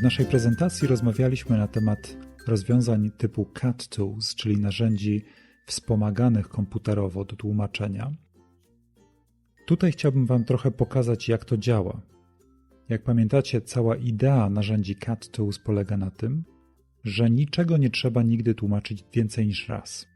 W naszej prezentacji rozmawialiśmy na temat rozwiązań typu CAT Tools, czyli narzędzi wspomaganych komputerowo do tłumaczenia. Tutaj chciałbym Wam trochę pokazać, jak to działa. Jak pamiętacie, cała idea narzędzi CAT Tools polega na tym, że niczego nie trzeba nigdy tłumaczyć więcej niż raz.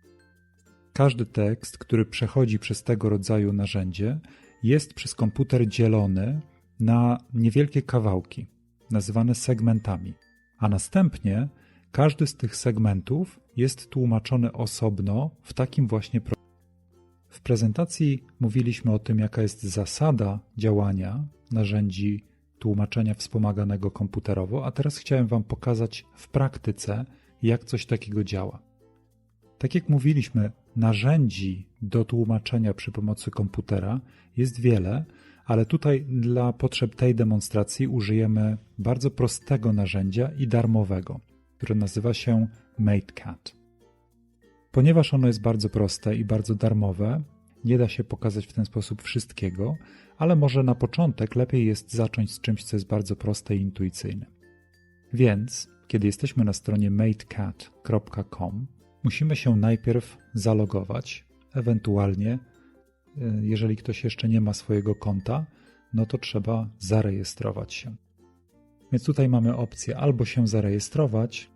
Każdy tekst, który przechodzi przez tego rodzaju narzędzie, jest przez komputer dzielony na niewielkie kawałki, nazywane segmentami, a następnie każdy z tych segmentów jest tłumaczony osobno w takim właśnie programie. W prezentacji mówiliśmy o tym, jaka jest zasada działania narzędzi tłumaczenia wspomaganego komputerowo, a teraz chciałem Wam pokazać w praktyce, jak coś takiego działa. Tak jak mówiliśmy, narzędzi do tłumaczenia przy pomocy komputera jest wiele, ale tutaj dla potrzeb tej demonstracji użyjemy bardzo prostego narzędzia i darmowego, które nazywa się MateCat. Ponieważ ono jest bardzo proste i bardzo darmowe, nie da się pokazać w ten sposób wszystkiego, ale może na początek lepiej jest zacząć z czymś, co jest bardzo proste i intuicyjne. Więc, kiedy jesteśmy na stronie matecat.com, musimy się najpierw zalogować, ewentualnie, jeżeli ktoś jeszcze nie ma swojego konta, no to trzeba zarejestrować się. Więc tutaj mamy opcję albo się zarejestrować,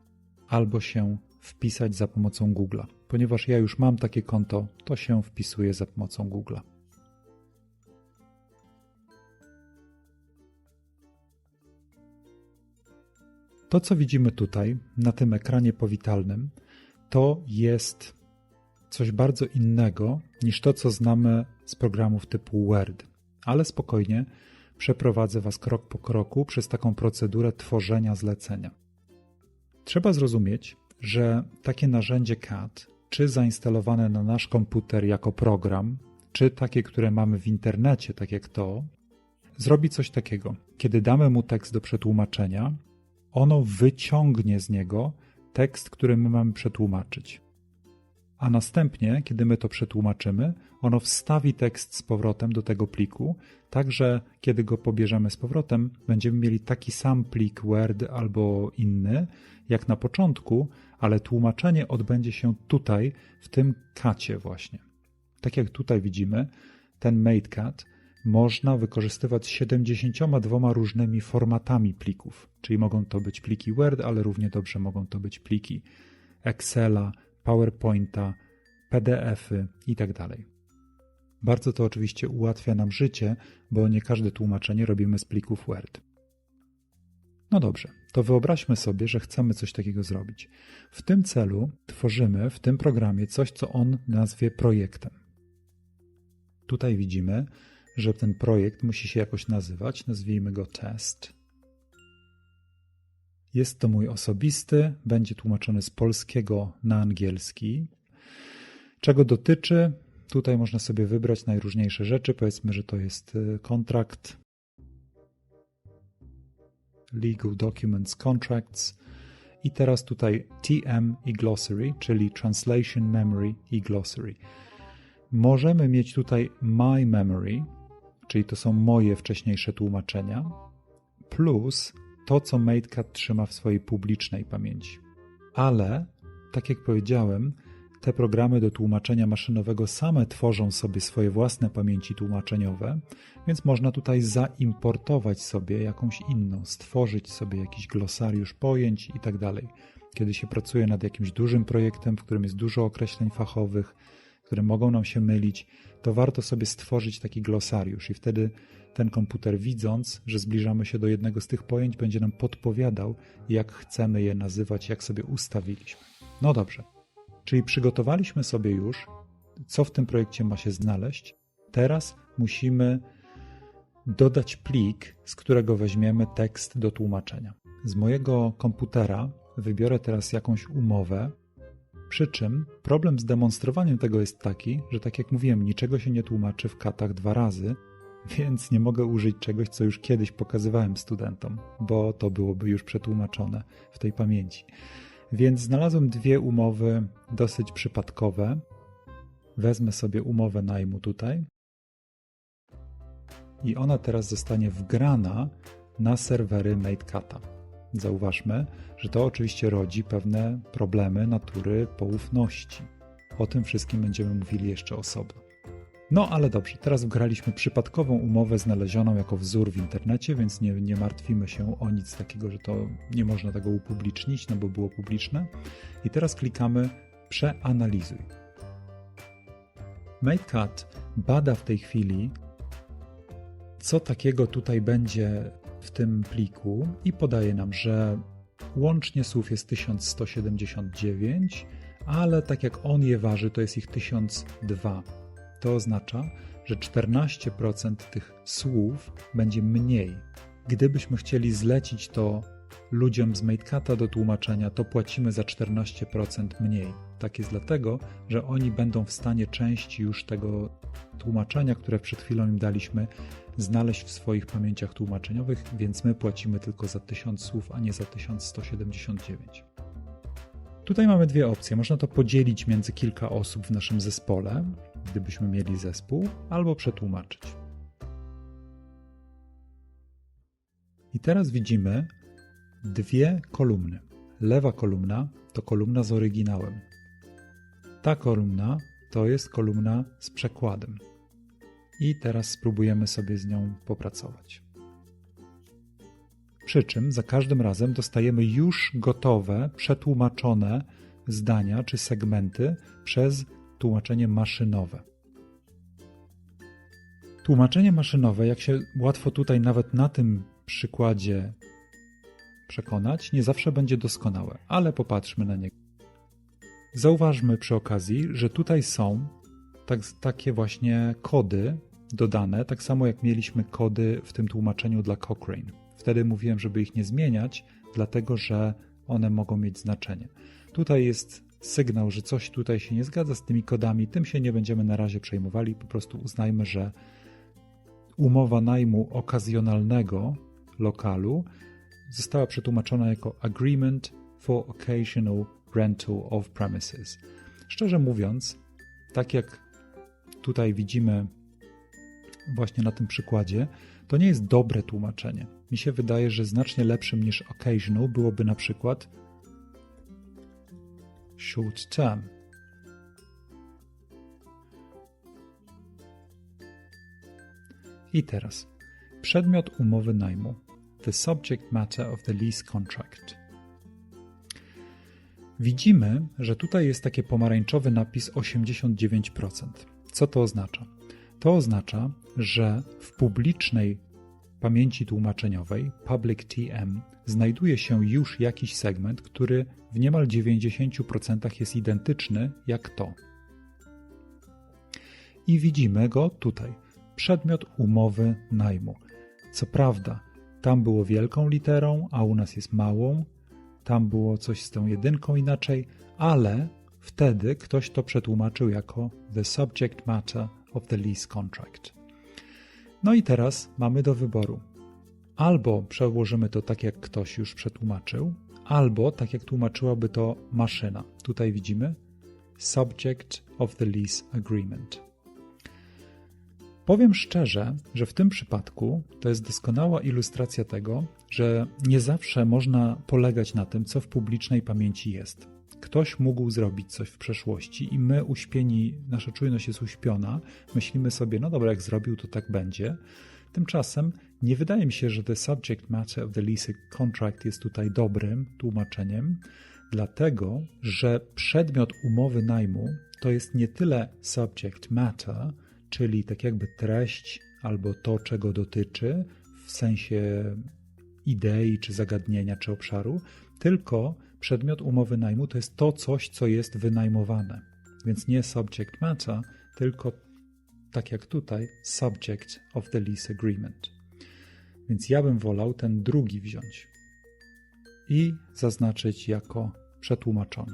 albo się wpisać za pomocą Google'a. Ponieważ ja już mam takie konto, to się wpisuję za pomocą Google'a. To, co widzimy tutaj na tym ekranie powitalnym, to jest coś bardzo innego niż to, co znamy z programów typu Word. Ale spokojnie, przeprowadzę Was krok po kroku przez taką procedurę tworzenia zlecenia. Trzeba zrozumieć, że takie narzędzie CAD, czy zainstalowane na nasz komputer jako program, czy takie, które mamy w internecie, tak jak to, zrobi coś takiego. Kiedy damy mu tekst do przetłumaczenia, ono wyciągnie z niego tekst, który my mamy przetłumaczyć. A następnie, kiedy my to przetłumaczymy, ono wstawi tekst z powrotem do tego pliku, tak że kiedy go pobierzemy z powrotem, będziemy mieli taki sam plik Word albo inny, jak na początku, ale tłumaczenie odbędzie się tutaj, w tym kacie właśnie. Tak jak tutaj widzimy, ten MateCat można wykorzystywać 72 różnymi formatami plików, czyli mogą to być pliki Word, ale równie dobrze mogą to być pliki Excela, PowerPointa, PDFy itd. Tak Bardzo to oczywiście ułatwia nam życie, bo nie każde tłumaczenie robimy z plików Word. No dobrze, to wyobraźmy sobie, że chcemy coś takiego zrobić. W tym celu tworzymy w tym programie coś, co on nazwie projektem. Tutaj widzimy, że ten projekt musi się jakoś nazywać. Nazwijmy go test. Jest to mój osobisty, będzie tłumaczony z polskiego na angielski. Czego dotyczy? Tutaj można sobie wybrać najróżniejsze rzeczy. Powiedzmy, że to jest y, kontrakt, legal documents, contracts. I teraz tutaj TM i glossary, czyli translation memory i glossary. Możemy mieć tutaj my memory, czyli to są moje wcześniejsze tłumaczenia, plus to, co MateCat trzyma w swojej publicznej pamięci. Ale, tak jak powiedziałem, te programy do tłumaczenia maszynowego same tworzą sobie swoje własne pamięci tłumaczeniowe, więc można tutaj zaimportować sobie jakąś inną, stworzyć sobie jakiś glosariusz pojęć itd. Tak Kiedy się pracuje nad jakimś dużym projektem, w którym jest dużo określeń fachowych, które mogą nam się mylić, to warto sobie stworzyć taki glosariusz i wtedy ten komputer, widząc, że zbliżamy się do jednego z tych pojęć, będzie nam podpowiadał, jak chcemy je nazywać, jak sobie ustawiliśmy. No dobrze, czyli przygotowaliśmy sobie już, co w tym projekcie ma się znaleźć. Teraz musimy dodać plik, z którego weźmiemy tekst do tłumaczenia. Z mojego komputera wybiorę teraz jakąś umowę, przy czym problem z demonstrowaniem tego jest taki, że tak jak mówiłem, niczego się nie tłumaczy w katach dwa razy, więc nie mogę użyć czegoś, co już kiedyś pokazywałem studentom, bo to byłoby już przetłumaczone w tej pamięci. Więc znalazłem dwie umowy dosyć przypadkowe. Wezmę sobie umowę najmu tutaj i ona teraz zostanie wgrana na serwery MateCata. Zauważmy, że to oczywiście rodzi pewne problemy natury poufności. O tym wszystkim będziemy mówili jeszcze osobno. No ale dobrze, teraz wgraliśmy przypadkową umowę znalezioną jako wzór w internecie, więc nie, nie martwimy się o nic takiego, że to nie można tego upublicznić, no bo było publiczne. I teraz klikamy przeanalizuj. MateCat bada w tej chwili, co takiego tutaj będzie w tym pliku i podaje nam, że łącznie słów jest 1179, ale tak jak on je waży, to jest ich 1002. To oznacza, że 14% tych słów będzie mniej. Gdybyśmy chcieli zlecić to ludziom z MateCata do tłumaczenia, to płacimy za 14% mniej. Tak jest dlatego, że oni będą w stanie części już tego tłumaczenia, które przed chwilą im daliśmy, znaleźć w swoich pamięciach tłumaczeniowych, więc my płacimy tylko za 1000 słów, a nie za 1179. Tutaj mamy dwie opcje. Można to podzielić między kilka osób w naszym zespole, gdybyśmy mieli zespół, albo przetłumaczyć. I teraz widzimy dwie kolumny. Lewa kolumna to kolumna z oryginałem. Ta kolumna to jest kolumna z przekładem. I teraz spróbujemy sobie z nią popracować. Przy czym za każdym razem dostajemy już gotowe, przetłumaczone zdania czy segmenty przez tłumaczenie maszynowe. Tłumaczenie maszynowe, jak się łatwo tutaj nawet na tym przykładzie przekonać, nie zawsze będzie doskonałe, ale popatrzmy na niego. Zauważmy przy okazji, że tutaj są tak, takie właśnie kody dodane, tak samo jak mieliśmy kody w tym tłumaczeniu dla Cochrane. Wtedy mówiłem, żeby ich nie zmieniać, dlatego że one mogą mieć znaczenie. Tutaj jest sygnał, że coś tutaj się nie zgadza z tymi kodami, tym się nie będziemy na razie przejmowali, po prostu uznajmy, że umowa najmu okazjonalnego lokalu została przetłumaczona jako Agreement for Occasional Rental of Premises. Szczerze mówiąc, tak jak tutaj widzimy właśnie na tym przykładzie, to nie jest dobre tłumaczenie. Mi się wydaje, że znacznie lepszym niż occasional byłoby na przykład short term. I teraz przedmiot umowy najmu. The subject matter of the lease contract. Widzimy, że tutaj jest taki pomarańczowy napis 89%. Co to oznacza? To oznacza, że w publicznej pamięci tłumaczeniowej Public TM znajduje się już jakiś segment, który w niemal 90% jest identyczny jak to. I widzimy go tutaj. Przedmiot umowy najmu. Co prawda, tam było wielką literą, a u nas jest małą. Tam było coś z tą jedynką inaczej, ale wtedy ktoś to przetłumaczył jako the subject matter of the lease contract. No i teraz mamy do wyboru. Albo przełożymy to tak, jak ktoś już przetłumaczył, albo tak, jak tłumaczyłaby to maszyna. Tutaj widzimy subject of the lease agreement. Powiem szczerze, że w tym przypadku to jest doskonała ilustracja tego, że nie zawsze można polegać na tym, co w publicznej pamięci jest. Ktoś mógł zrobić coś w przeszłości i my uśpieni, nasza czujność jest uśpiona, myślimy sobie, no dobra, jak zrobił, to tak będzie. Tymczasem nie wydaje mi się, że the subject matter of the lease contract jest tutaj dobrym tłumaczeniem, dlatego że przedmiot umowy najmu to jest nie tyle subject matter, czyli tak jakby treść albo to, czego dotyczy w sensie idei, czy zagadnienia, czy obszaru, tylko przedmiot umowy najmu to jest to coś, co jest wynajmowane. Więc nie subject matter, tylko tak jak tutaj, subject of the lease agreement. Więc ja bym wolał ten drugi wziąć i zaznaczyć jako przetłumaczony.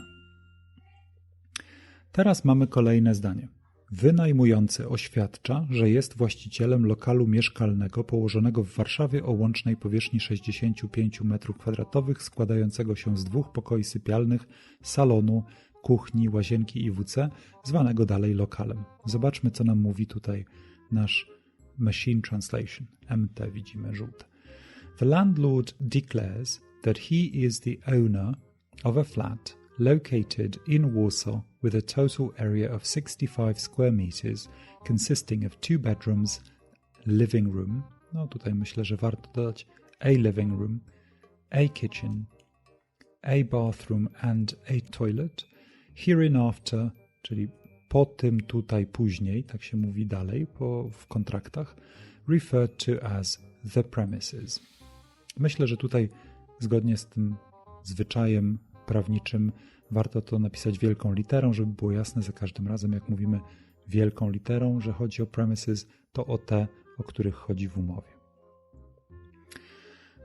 Teraz mamy kolejne zdanie. Wynajmujący oświadcza, że jest właścicielem lokalu mieszkalnego położonego w Warszawie o łącznej powierzchni 65 m2, składającego się z dwóch pokoi sypialnych, salonu, kuchni, łazienki i WC, zwanego dalej lokalem. Zobaczmy, co nam mówi tutaj nasz Machine Translation. MT widzimy żółte. The landlord declares that he is the owner of a flat located in Warsaw with a total area of 65 square meters consisting of two bedrooms, living room, no tutaj myślę, że warto dodać a living room, a kitchen, a bathroom and a toilet, hereinafter, czyli po tym tutaj później, tak się mówi dalej po, w kontraktach, referred to as the premises. Myślę, że tutaj zgodnie z tym zwyczajem prawniczym warto to napisać wielką literą, żeby było jasne za każdym razem, jak mówimy wielką literą, że chodzi o premises, to o te, o których chodzi w umowie.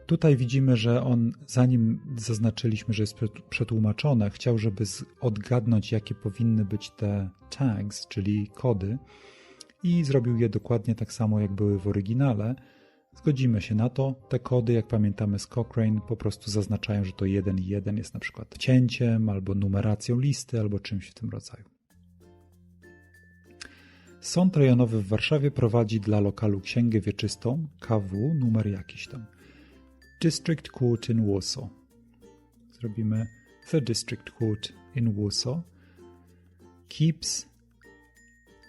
Tutaj widzimy, że on, zanim zaznaczyliśmy, że jest przetłumaczone, chciał, żeby odgadnąć, jakie powinny być te tags, czyli kody, i zrobił je dokładnie tak samo, jak były w oryginale. Zgodzimy się na to. Te kody, jak pamiętamy z Cochrane, po prostu zaznaczają, że to 1 i 1 jest na przykład cięciem, albo numeracją listy, albo czymś w tym rodzaju. Sąd rejonowy w Warszawie prowadzi dla lokalu księgę wieczystą KW numer jakiś tam. District Court in Warsaw. Zrobimy The District Court in Warsaw. Keeps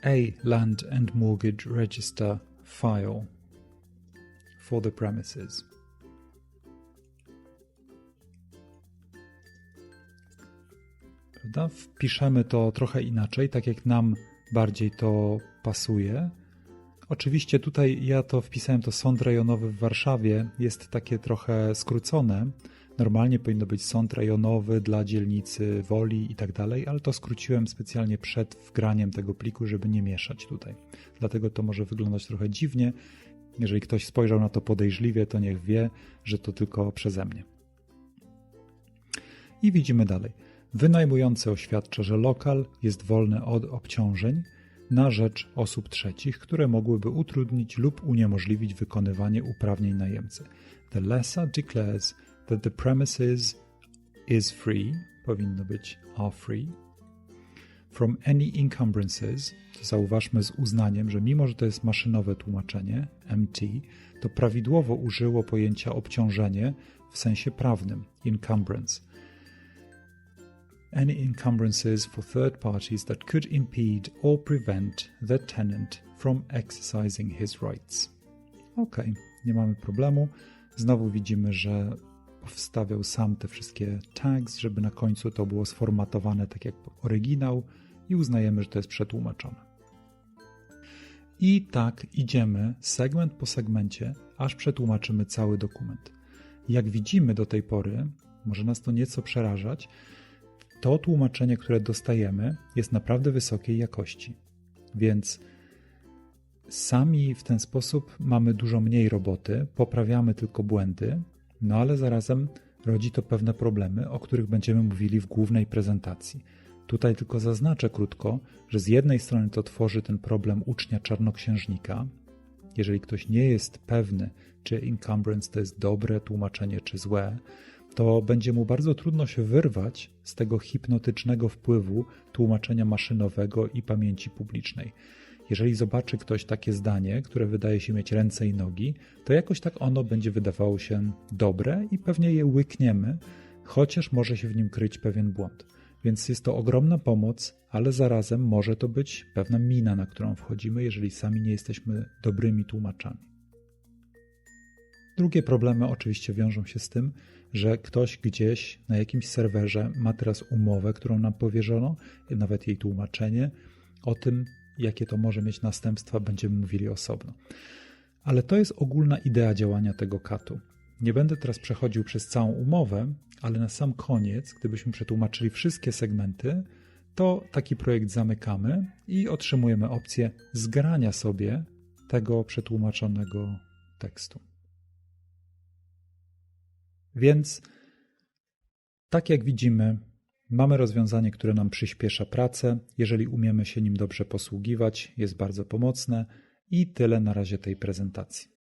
a land and mortgage register file for the premises. Prawda? Wpiszemy to trochę inaczej, tak jak nam bardziej to pasuje. Oczywiście tutaj ja to wpisałem, to sąd rejonowy w Warszawie jest takie trochę skrócone. Normalnie powinno być sąd rejonowy dla dzielnicy Woli i tak dalej, ale to skróciłem specjalnie przed wgraniem tego pliku, żeby nie mieszać tutaj. Dlatego to może wyglądać trochę dziwnie. Jeżeli ktoś spojrzał na to podejrzliwie, to niech wie, że to tylko przeze mnie. I widzimy dalej. Wynajmujący oświadcza, że lokal jest wolny od obciążeń na rzecz osób trzecich, które mogłyby utrudnić lub uniemożliwić wykonywanie uprawnień najemcy. The lessor declares that the premises is free, powinno być are free, from any encumbrances, to zauważmy z uznaniem, że mimo, że to jest maszynowe tłumaczenie, MT, to prawidłowo użyło pojęcia obciążenie w sensie prawnym, encumbrance any encumbrances for third parties that could impede or prevent the tenant from exercising his rights. Ok, nie mamy problemu. Znowu widzimy, że wstawiał sam te wszystkie tags, żeby na końcu to było sformatowane tak jak oryginał i uznajemy, że to jest przetłumaczone. I tak idziemy segment po segmencie, aż przetłumaczymy cały dokument. Jak widzimy do tej pory, może nas to nieco przerażać, to tłumaczenie, które dostajemy, jest naprawdę wysokiej jakości. Więc sami w ten sposób mamy dużo mniej roboty, poprawiamy tylko błędy, no ale zarazem rodzi to pewne problemy, o których będziemy mówili w głównej prezentacji. Tutaj tylko zaznaczę krótko, że z jednej strony to tworzy ten problem ucznia czarnoksiężnika. Jeżeli ktoś nie jest pewny, czy encumbrance to jest dobre tłumaczenie, czy złe, to będzie mu bardzo trudno się wyrwać z tego hipnotycznego wpływu tłumaczenia maszynowego i pamięci publicznej. Jeżeli zobaczy ktoś takie zdanie, które wydaje się mieć ręce i nogi, to jakoś tak ono będzie wydawało się dobre i pewnie je łykniemy, chociaż może się w nim kryć pewien błąd. Więc jest to ogromna pomoc, ale zarazem może to być pewna mina, na którą wchodzimy, jeżeli sami nie jesteśmy dobrymi tłumaczami. Drugie problemy oczywiście wiążą się z tym, że ktoś gdzieś na jakimś serwerze ma teraz umowę, którą nam powierzono, nawet jej tłumaczenie. O tym, jakie to może mieć następstwa, będziemy mówili osobno. Ale to jest ogólna idea działania tego katu. Nie będę teraz przechodził przez całą umowę, ale na sam koniec, gdybyśmy przetłumaczyli wszystkie segmenty, to taki projekt zamykamy i otrzymujemy opcję zgrania sobie tego przetłumaczonego tekstu. Więc tak jak widzimy, mamy rozwiązanie, które nam przyspiesza pracę. Jeżeli umiemy się nim dobrze posługiwać, jest bardzo pomocne i tyle na razie tej prezentacji.